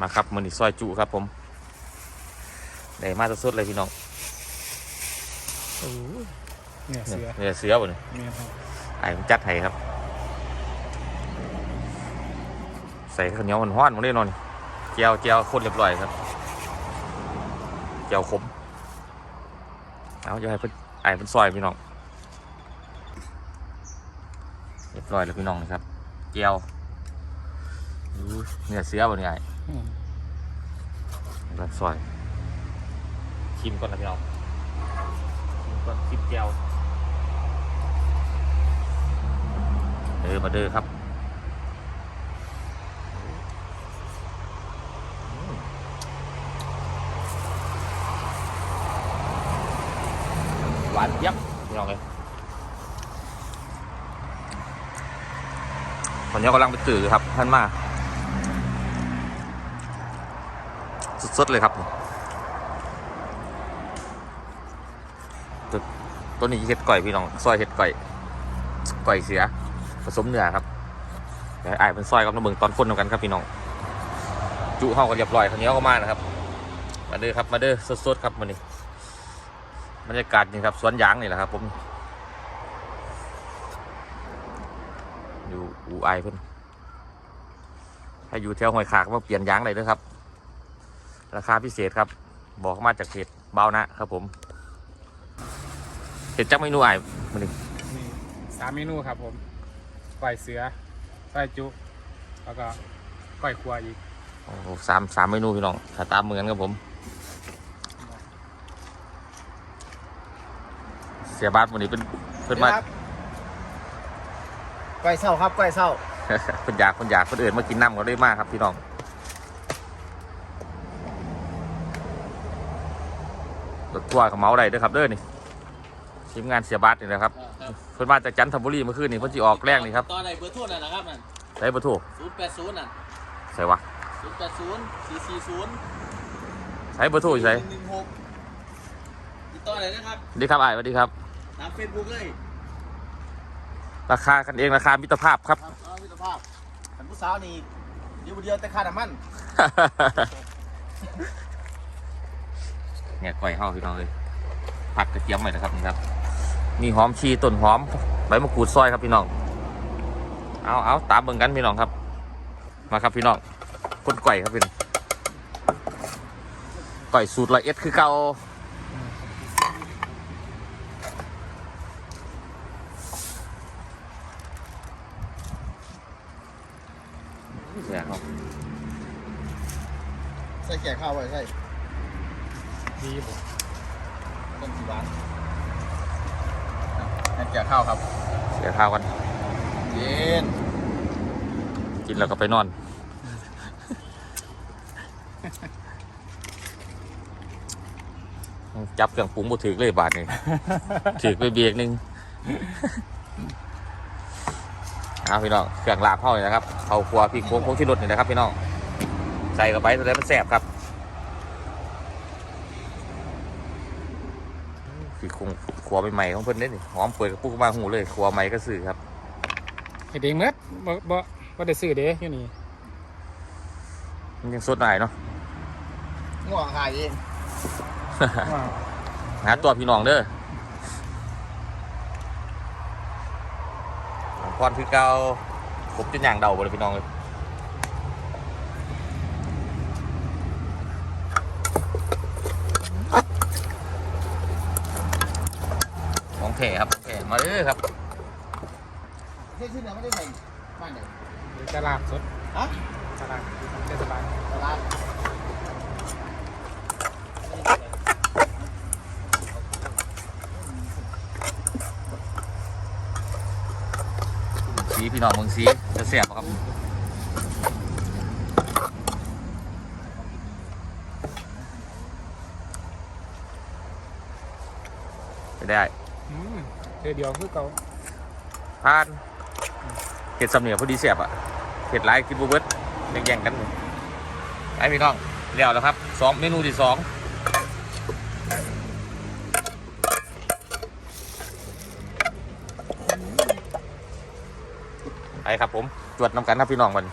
มาครับมือนี่ซอยจุครับผมได้มาสดๆเลยพี่น้องเนี่ยเสือเนี่ยเสือบ่เนี่ยเมียครับไอ้ผมจัดให้ครับ ใส่ข้าวเหนียวมันห้อนมาเลยนอนเจียวเจียวโคตรเรียบร้อยครับเจียวขมเอาจะให้เพิ่นไอ้เพิ่นซอยพี่น้องเรียบร้อยแล้วพี่น้องนะครับเจียวอู้เนี่ยเสือบ่เนี่ย ไอ้อืมแล้วซอย ชิมก่อนนะพี่น้องชิมก่อนชิมเจียวเด้อมาเด้อครับหวานเยับพี่น้องเลยตอนนี้กำลังไปตื่นครับท่านมา สดเลยครับตัวนี้เห็ดก่อยพี่น้องซอยเห็ดก่อยก่อยเสีย ผสมเนื้อครับเดี๋ยวไอ้เป็นซอยกับน้ำเบิงตอนคนเหมือนกันครับพี่น้อง จุห้อกันเรียบร้อยคนนี้ก็มานะครับ มาเด้อครับมาเด้อสดๆครับวันนี้บรรยากาศนี่ครับสวนยางนี่แหละครับ ผม อยู่อูไอเพิ่นถ้าอยู่แถวห้วยขากมาเปลี่ยนยางเลยเด้อครับ ราคาพิเศษครับ บอกมาจากเพจเบานะครับผมเห็ดจักเมนูไอ้มันนี่มีสามเมนูครับผมก้อยเสือก้อยจุ แล้วก็ก้อยครัวอีกโอ้โหสามสามเมนูพี่น้องถ้าตามเหมือนครับผม เสียบาทวันนี้เป็นเพิ่นมาครับก้อยเศร้าครับก้อยเศร้าเพิ่นอยากเพิ่นอยากเพิ่นเอื่นมากินน้ำก็ได้มากครับพี่น้อง รถทัวร์กับเมาได้เด้อครับเด้อนี่ทีมงานเสียบัตนี่นะครับเพิ่นมาจากจันทบุรีเมื่อคืนนี่เพิ่นสิออกแรกนี่ครับตอนไหนเบอร์โทรนั่นนะครับนั่นใช้ประตูศูนย์แปดศูนย์นั่นใส่วะศูนย์แปดศูนย์สี่สี่ศูนย์ใช้ประตูใส่หนึ่งหกติดต่อเลยนะครับสวัสดีครับอ้ายสวัสดีครับตามเฟซบุ๊กเลย ราคากันเองราคามิตรภาพครับครับเอามิตรภาพท่านผู้สาวนี่เดียวเดียวแต่ค่าน้ำมัน เนี่ยก่อยเฮาพี่น้องเลยผัดกระเทียมหน่อยนะครับนี่ครับ มีหอมชีต้นหอมใบมะกรูดซอยครับพี่น้อง เอาเอาตามเบิ่งกันพี่น้องครับ มาครับพี่น้องคนก่อยครับพี่น้องก่อยสูตรละเอ็ดคือเก่าเสียครับใส่แก่ข้าวไว้ใส่ ดีผมต้นสีหวานให้แก่ข้าวครับเสียข้าวกัน เย็นกินแล้วก็ไปนอน จับเครื่องปรุงบ่ถือเลยบาทนี่ถือไปเบียกหนึงเอาพี่น้องเครื่องลาบเข้าเลยนะครับเขาครัวพริกโค้งโค้งที่รถนี่นะครับพี่น้อง ใส่เข้าไปแสดงมันแสบครับพริกโค้งครัวใหม่ๆของเพิ่นเด้นี่หอมเปิดกระปุกมาหูเลยครัวใหม่ก็ซื้อครับเฮ็ดเองเมื่อบ่บ่บ่ได้ซื้อเด้อยู่นี่มันยังสดหน่อยเนาะง่วงหายเองว้าวหาตัวพี่น้องเด้อพรคือเก่าผมจะย่างเดาบ่เลยพี่น้องเลยของแถ ครับของแถมาเด้อครับเที่ยชื่อเนี่ยไม่ได้ใส่บ้านไหนมีตลาดสดฮะตลาดเทศบาลตลาดสีพี่น้องเมืองสีจะเสียบครับไปได้อืม เดี๋ยวเดียวคือเก่าพานเห็ดสำเนียงพอดีเสียบอะเห็ดหลายกินบูเบิร์ดแย่งๆกันเลยไอพี่น้องเลี้ยวแล้วครับสองเมนูที่สองไปครับผมจวดน้ำกันครับพี่น้องมัน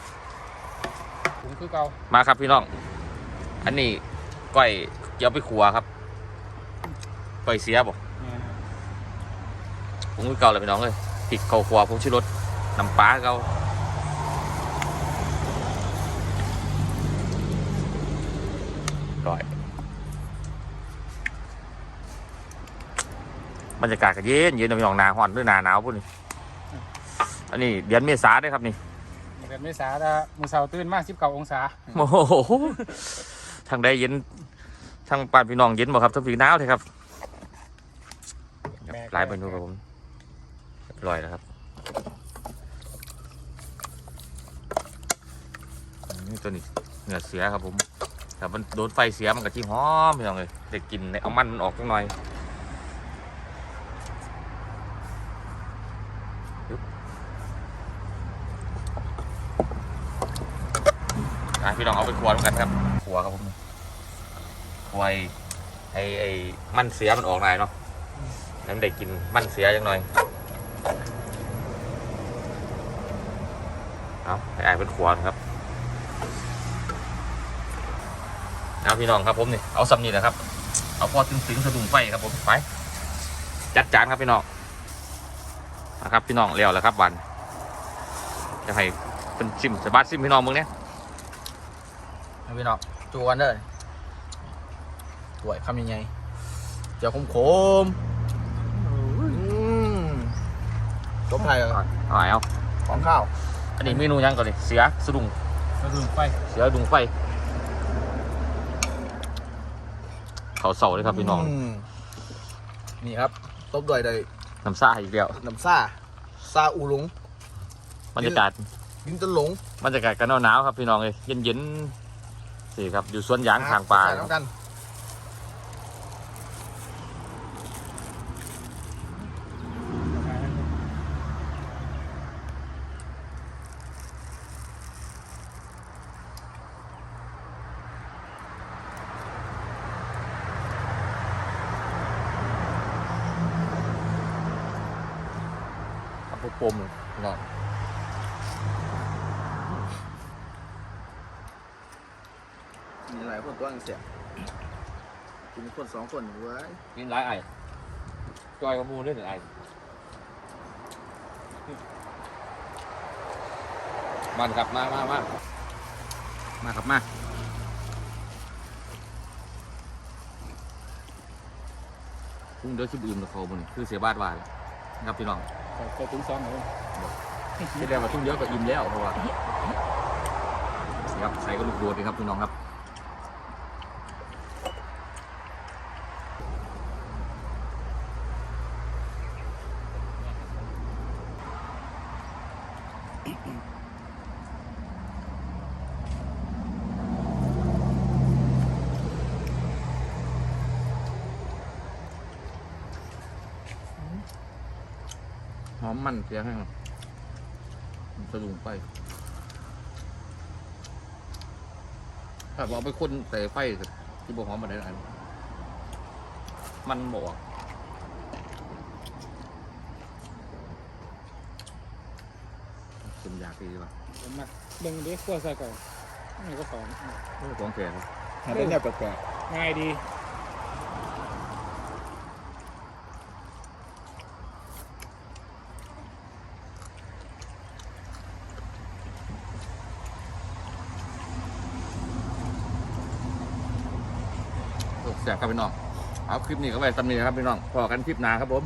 ถุงคือเก่ามาครับพี่น้อง อันนี้ก้อยเดี๋ยวไปขัวครับก้อยเสียบอกเนี่ยนะครับ ผมคือเก่าเลยพี่น้องเลยพริกข้าวขัวผมชิรสน้ำปลาเก่าก้อยบรรยากาศก็เย็นเย็นนะพี่น้องหนาฮ้อนด้วยหนาหนาวพุ่นนี่อันนี้เดือนเมษาเด้วยครับนี่เดือนเมษาถ้ามือเสาร์ตื่นมาสิบเก้าองศาโอ้โหทางใดเย็นทางปานพี่น้องเย็นบ่ครับทางพี่หนาวเลยครับหลายเมนูครับผมเรียบร้อยแล้วครับนี่ตัวนี้เนื้อเสียครับผมแต่มันโดนไฟเสียมันก็ที่หอมพี่น้องเลยได้กลินได้เอามันมันออกจังหน่อยพี่น้องเอาไปครัวด้วยกันครับครัวครับผมควไอ้ไอ้ไอ้มันเสียมันออกหน่อยเนาะแล้วมันได้กินมันเสียจังหน่อย เอาไอ้ไอ้เป็นครัวนครับเอาพี่น้องครับผมนี่เอาสำนีนะครับ เอาพอถึงถึงสะดุ้งไฟครับผมไปจัดจานครับพี่น้องนะครับพี่น้องเลี้ยวแล้วครับวันจะให้เป็นซิมสบาดซิมพี่น้องมึงเนี่ยพี่น้องจูกันเด้อสวยคำยังไงเจียวขมขมๆอืมต้ม ไทยเหรอเอาไหนเอาของข้าว อันนี้เมนูยังก่อนเลยเสียสะดุ้งเราดูไฟ เสียดุ้งไฟเขาเสาเลยครับพี่น้องมนี่ครับต้มด้วยได้น้ำซ่าอีกแล้วน้ำซ่าซาอูหลงบรรยากาศกินจนหลงบรรยากาศกันหนาวๆครับพี่น้องเลยเย็นเย็นๆสิครับอยู่สวนยางทางป่าใส่ครับ น้ำกัน ครับพวก ปมพี่น้องมีหลายคนตัวอังเสียกินคนสองคนเว้ยกินร้ายไอ้จอยกับมูด้วยหรือไอ้มันครับมามามามาครับมาพุ่งเดี๋ยวชิบอื่นกับเขาบุญคือเสียบาทวายครับพี่น้อง ใส่ตุ้งซองเลยแสดงว่าทุ่งเยอะก็อิ่มแล้วเพราะว่าครับใส่กระดูกโดดเลยครับพี่น้องครับอืม อมมันเสียให้ครับสะดุ้งไปถ้าเอาไปคนแต่ไฟก็ที่บอกหอมมาได้ไหนมันบอกสมอยากดีป่ะผมมาเบิ่งเด็กขั้วใส่ก่อนนี่ก็สองโอ้ของแก่ครับหาได้เนี่ยแปลกง่ายดี แสบครับพี่น้องเอาคลิปนี้ก็ไปตำนี้นะครับพี่น้องพอกันคลิปหนาครับผม